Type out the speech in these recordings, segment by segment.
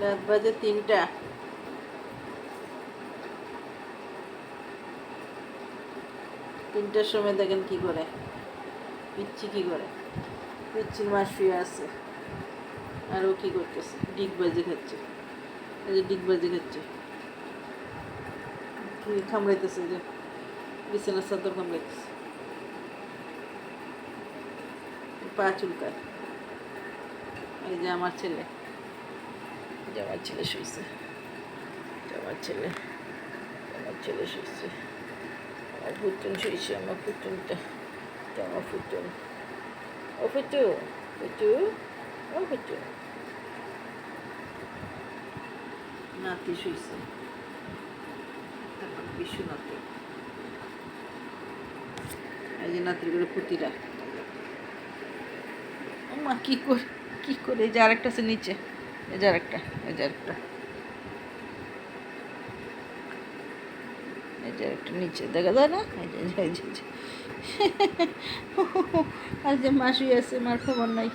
রাত বাজে তিনটা। তিনটার সময় দেখেন কি করে। পিচ্ছি কি করে। পিচ্ছির মা শুয়ে আছে। আর ও কি করতেছে? ডিগ বাজি খাচ্ছে। এই যে ডিগ বাজি খাচ্ছে। কি কামড়াইতেছে যে। বিছানার চাদর খামড়াইতেছে। পা চুলকায়। এই যে আমার ছেলে। যে আমার ছেলে শুয়েছে এই যে আমার ছেলে আমার ছেলে শুয়েছে আমার পুতুন শুয়েছে আমার পুতুনটা এটা আমার পুতুন ও ফুটু ফুটু ও ফুটু নাতি শুয়েছে তারপর বিশ্ব নাতি। এই যে করে পুতিরা। মা কি করে কি করে? যে আরেকটা আছে নিচে। এই যে আরেকটা, এই যে আরেকটা। নিচে, দেখা যায় না? যে আর যে মাসি আছে, মার খবর নাই।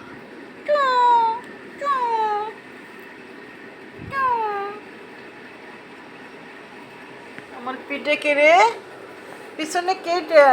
আমার পিঠে কে রে পিছনে কেটা।